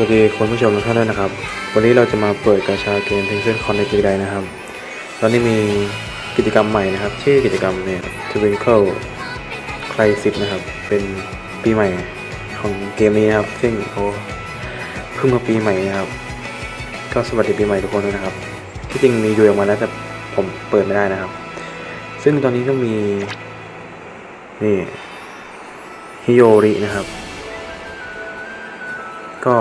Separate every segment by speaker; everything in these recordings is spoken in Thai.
Speaker 1: วัสดีคุณผู้ชมทุกท่านด้วยนะครับ วันนี้เราจะมาเปิดกาชาเกมเพนเซนคอนในปีใดนะครับ ตอนนี้มีกิจกรรมใหม่นะครับ ชื่อกิจกรรมเนี่ย Twinkle Crisis นะครับ เป็นปีใหม่ของเกมนี้นะครับ ซึ่งโอ้เพิ่งมาปีใหม่นะครับ ก็สวัสดีปีใหม่ทุกคนด้วยนะครับ ที่จริงมีอยู่ออกมาแล้วแต่ผมเปิดไม่ได้นะครับ ซึ่งตอนนี้ก็มีนี่ฮิโยรินะครับ ก็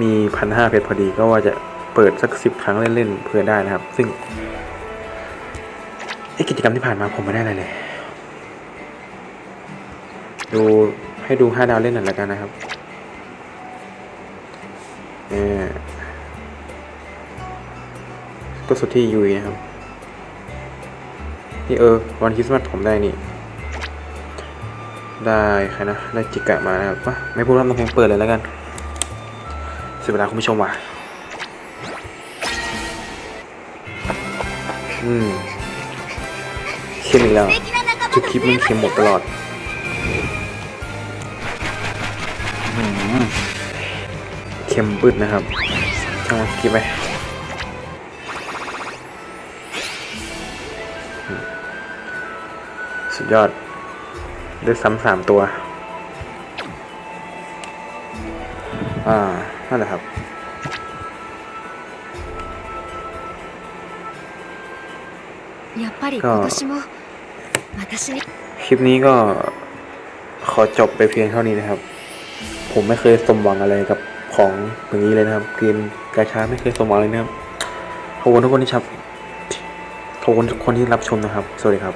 Speaker 1: มีพันห้าเพชรพอดีก็ว่าจะเปิดสักสิบครั้งเล่นๆเพื่อได้นะครับ ซึ่งไอกิจกรรมที่ผ่านมาผมไม่ได้อะไรเลย ดูให้ดูห้าดาวเล่นหน่อยละกันนะครับเน่ก็สุดที่ยุยนะครับ นี่เออวันคริสต์มาสผมได้นี่ ได้ใครนะ ได้จิกะมานะครับวะไม่พูดแล้วต้องเพลงเปิดเลยแล้วกัน สียเวลาคุณผู้ชมว่ะ อืมเค็มอีกแล้วทุกคลิปมันเค็มหมดตลอดอืมเค็มปืดนะครับช่างมันคลิปไปอืมสุดยอดได้ซ้ำสามตัว อ่า นั่นแหละครับ
Speaker 2: ก็
Speaker 1: คลิปนี้ก็ขอจบไปเพียงเท่านี้นะครับ ผมไม่เคยสมหวังอะไรกับของอย่างนี้เลยนะครับ เกมกาชาไม่เคยสมหวังเลยนะครับ ขอบคุณทุกคนที่ชับขอบคุณทุกคนที่รับชมนะครับ สวัสดีครับ